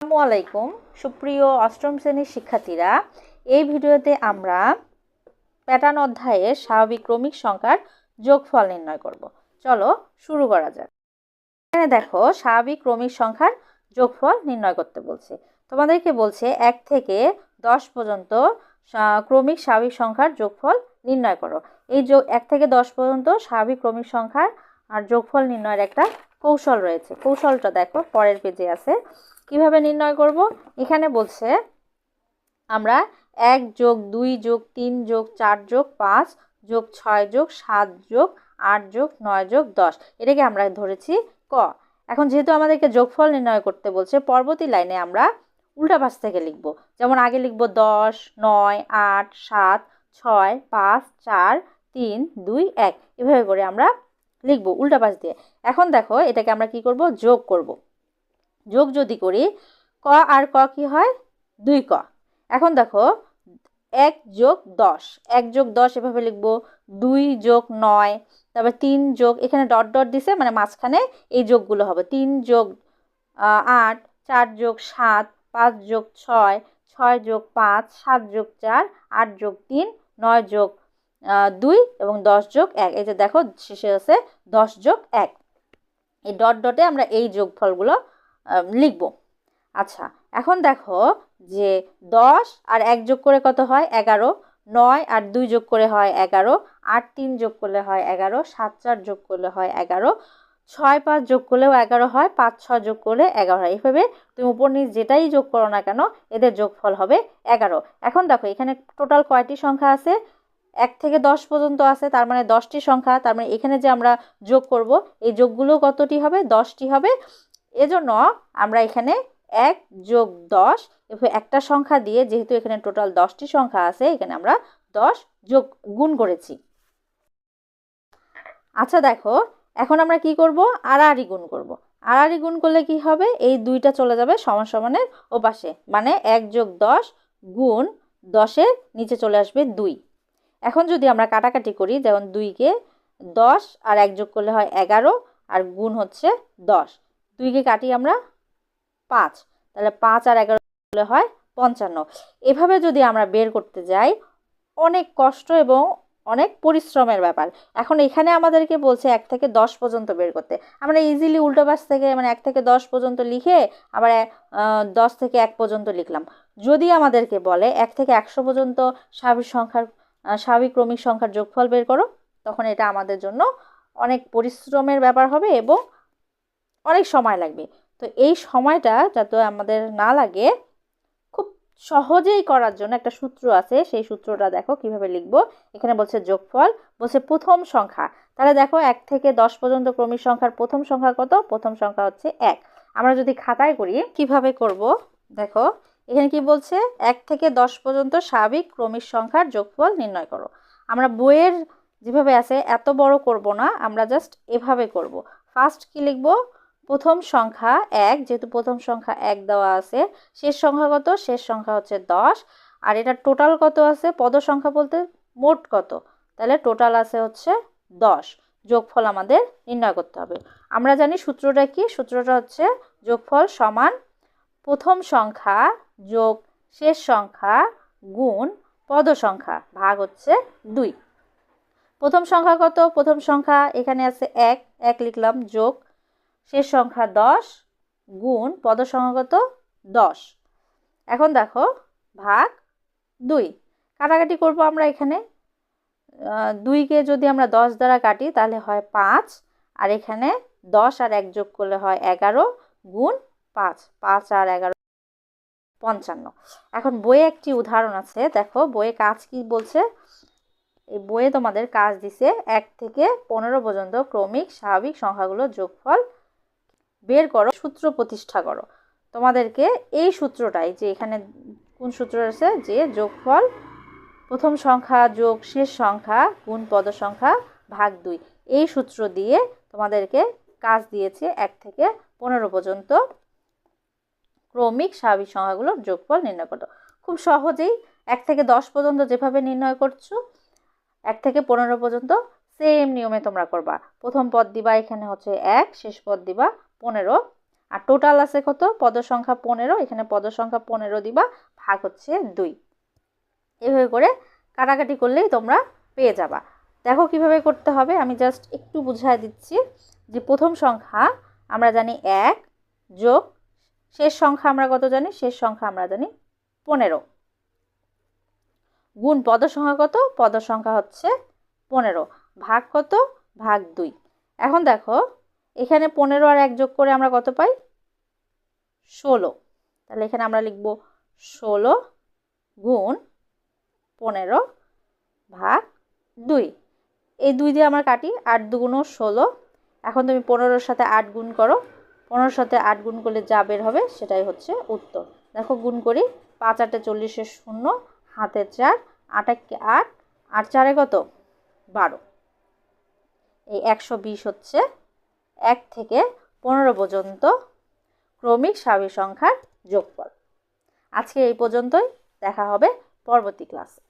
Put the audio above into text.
আসসালামু আলাইকুম। সুপ্রিয় অষ্টম শ্রেণির শিক্ষার্থীরা, এই ভিডিওতে আমরা প্যাটার্ন অধ্যায়ের স্বাভাবিক ক্রমিক সংখ্যার যোগফল নির্ণয় করব। চলো শুরু করা যাক। এখানে দেখো, স্বাভাবিক ক্রমিক সংখ্যার যোগফল নির্ণয় করতে বলছে। তোমাদেরকে বলছে, এক থেকে দশ পর্যন্ত ক্রমিক স্বাভাবিক সংখ্যার যোগফল নির্ণয় করো। এই যোগ এক থেকে দশ পর্যন্ত স্বাভাবিক ক্রমিক সংখ্যার আর যোগফল নির্ণয়ের একটা কৌশল রয়েছে। কৌশলটা দেখো, পরের পেজে আছে। কীভাবে নির্ণয় করব? এখানে বলছে আমরা এক যোগ দুই যোগ তিন যোগ চার যোগ পাঁচ যোগ ছয় যোগ সাত যোগ আট যোগ নয় যোগ দশ। এটাকে আমরা ধরেছি ক। এখন যেহেতু আমাদেরকে যোগফল নির্ণয় করতে বলছে, পরবর্তী লাইনে আমরা উল্টা পাশ থেকে লিখব। যেমন আগে লিখব দশ, নয়, আট, সাত, ছয়, পাঁচ, চার, তিন, দুই, এক। এভাবে করে আমরা লিখব উল্টা পাশ দিয়ে। এখন দেখো এটাকে আমরা কি করব? যোগ করব। যোগ যদি করি, ক আর ক কি হয়? দুই ক। এখন দেখো, এক যোগ দশ। এক যোগ দশ এভাবে লিখব। দুই যোগ নয়, তারপর তিন যোগ, এখানে ডট ডট দিছে মানে মাঝখানে এই যোগগুলো হবে। তিন যোগ আট, চার যোগ সাত, পাঁচ যোগ ছয় ছয় যোগ পাঁচ, সাত যোগ চার, আট যোগ তিন, নয় যোগ দুই এবং দশ যোগ এক। এই যে দেখো, শেষে আছে দশ যোগ এক। এই ডট ডটে আমরা এই যোগফলগুলো লিখব। আচ্ছা এখন দেখো যে দশ আর এক যোগ করে কত হয়? এগারো। নয় আর দুই যোগ করে হয় এগারো। আট তিন যোগ করলে হয় এগারো। সাত চার যোগ করলে হয় এগারো। ছয় পাঁচ যোগ করলেও এগারো হয়। পাঁচ ছয় যোগ করলে এগারো হয়। এইভাবে তুমি উপর নিচ যেটাই যোগ করো না কেন, এদের যোগফল হবে এগারো। এখন দেখো, এখানে টোটাল কয়টি সংখ্যা আছে? এক থেকে দশ পর্যন্ত আছে, তার মানে দশটি সংখ্যা। তার মানে এখানে যে আমরা যোগ করব, এই যোগগুলো কতটি হবে? দশটি হবে। এজন্য আমরা এখানে এক যোগ দশ একটা সংখ্যা দিয়ে যেহেতু এখানে টোটাল দশটি সংখ্যা আছে, এখানে আমরা দশ যোগ গুণ করেছি। আচ্ছা দেখো, এখন আমরা কি করব? আড়াআড়ি গুণ করব। আড়াআড়ি গুণ করলে কি হবে? এই দুইটা চলে যাবে সমান সমানের ওপাশে মানে এক যোগ দশ গুণ দশের নিচে চলে আসবে দুই। এখন যদি আমরা কাটাকাটি করি, যেমন দুইকে দশ আর এক যোগ করলে হয় এগারো, আর গুণ হচ্ছে দশ। দুইকে কাটি আমরা পাঁচ। তাহলে পাঁচ আর এগারো হয় পঞ্চান্ন। এভাবে যদি আমরা বের করতে যাই, অনেক কষ্ট এবং অনেক পরিশ্রমের ব্যাপার। এখন এখানে আমাদেরকে বলছে এক থেকে দশ পর্যন্ত বের করতে। আমরা ইজিলি উল্টো পাশ থেকে মানে এক থেকে দশ পর্যন্ত লিখে আবার দশ থেকে এক পর্যন্ত লিখলাম। যদি আমাদেরকে বলে এক থেকে একশো পর্যন্ত স্বাভাবিক সংখ্যার স্বাভাবিক ক্রমিক সংখ্যার যোগফল বের করো, তখন এটা আমাদের জন্য অনেক পরিশ্রমের ব্যাপার হবে এবং অনেক সময় লাগবে। তো এই সময়টা যাতে আমাদের না লাগে, খুব সহজেই করার জন্য একটা সূত্র আছে, সেই সূত্রটা দেখো কীভাবে লিখব। এখানে বলছে যোগফল, বলছে প্রথম সংখ্যা। তাহলে দেখো এক থেকে দশ পর্যন্ত ক্রমিক সংখ্যার প্রথম সংখ্যা কত? প্রথম সংখ্যা হচ্ছে এক। আমরা যদি খাতায় করি, কীভাবে করব? দেখো, এখানে কি বলছে? এক থেকে দশ পর্যন্ত স্বাভাবিক ক্রমিক সংখ্যার যোগফল নির্ণয় করো। আমরা বইয়ের যেভাবে আছে, এত বড় করব না, আমরা জাস্ট এভাবে করব। ফার্স্ট কি লিখব? প্রথম সংখ্যা এক, যেহেতু প্রথম সংখ্যা এক দেওয়া আছে, শেষ সংখ্যা কত? শেষ সংখ্যা হচ্ছে দশ। আর এটা টোটাল কত আছে? পদ সংখ্যা বলতে মোট কত? তাহলে টোটাল আছে হচ্ছে দশ। যোগফল আমাদের নির্ণয় করতে হবে। আমরা জানি সূত্রটা কি? সূত্রটা হচ্ছে যোগফল সমান প্রথম সংখ্যা যোগ শেষ সংখ্যা গুণ পদ সংখ্যা ভাগ হচ্ছে দুই। প্রথম সংখ্যা কত? প্রথম সংখ্যা এখানে আছে এক এক লিখলাম যোগ শেষ সংখ্যা দশ গুণ পদ সংখ্যা দশ। এখন দেখো, ভাগ দুই। কাটাকাটি করব আমরা এখানে। দুইকে যদি আমরা দশ দ্বারা কাটি, তাহলে হয় পাঁচ। আর এখানে দশ আর এক যোগ করলে হয় এগারো গুণ পাঁচ। পাঁচ আর এগারো পঞ্চান্ন। এখন বইয়ে একটি উদাহরণ আছে। দেখো, বইয়ে কাজ কি বলছে? এই বইয়ে তোমাদের কাজ দিছে এক থেকে পনেরো পর্যন্ত ক্রমিক স্বাভাবিক সংখ্যাগুলো যোগফল বের করো, সূত্র প্রতিষ্ঠা করো। তোমাদেরকে এই সূত্রটাই যে এখানে কোন সূত্র আছে যে যোগফল প্রথম সংখ্যা যোগ শেষ সংখ্যা গুণ পদ সংখ্যা ভাগ দুই। এই সূত্র দিয়ে তোমাদেরকে কাজ দিয়েছে এক থেকে পনেরো পর্যন্ত ক্রমিক স্বাভাবিক সংখ্যাগুলোর যোগফল নির্ণয় করো খুব সহজেই এক থেকে দশ পর্যন্ত যেভাবে নির্ণয় করছ, এক থেকে পনেরো পর্যন্ত সেম নিয়মে তোমরা করবা। প্রথম পদ দিবা এখানে হচ্ছে এক, শেষ পদ দিবা পনেরো। আর টোটাল আছে কত? পদ সংখ্যা পনেরো। এখানে পদ সংখ্যা পনেরো দিবা, ভাগ হচ্ছে দুই। এভাবে করে কাটাকাটি করলেই তোমরা পেয়ে যাবা। দেখো কীভাবে করতে হবে, আমি জাস্ট একটু বুঝাই দিচ্ছি। যে প্রথম সংখ্যা আমরা জানি এক যোগ, শেষ সংখ্যা আমরা কত জানি? শেষ সংখ্যা আমরা জানি পনেরো। গুণ পদ সংখ্যা কত? পদ সংখ্যা হচ্ছে পনেরো। ভাগ কত? ভাগ দুই। এখন দেখো এখানে পনেরো আর এক যোগ করে আমরা কত পাই? ষোলো। তাহলে এখানে আমরা লিখব ষোলো গুণ পনেরো ভাগ দুই। এই দুই দিয়ে আমরা কাটি আট দুগুণও ষোলো। এখন তুমি পনেরোর সাথে আট গুণ করো। পনেরোর সাথে আট গুণ করলে যা বের হবে সেটাই হচ্ছে উত্তর। দেখো গুণ করি, পাঁচ আটে চল্লিশে শূন্য, হাতে চার আট একে আট, আর চারে কত? বারো। এই একশো বিশ হচ্ছে এক থেকে পনেরো পর্যন্ত ক্রমিক স্বাভাবিক সংখ্যার যোগফল। আজকে এই পর্যন্তই, দেখা হবে পরবর্তী ক্লাসে।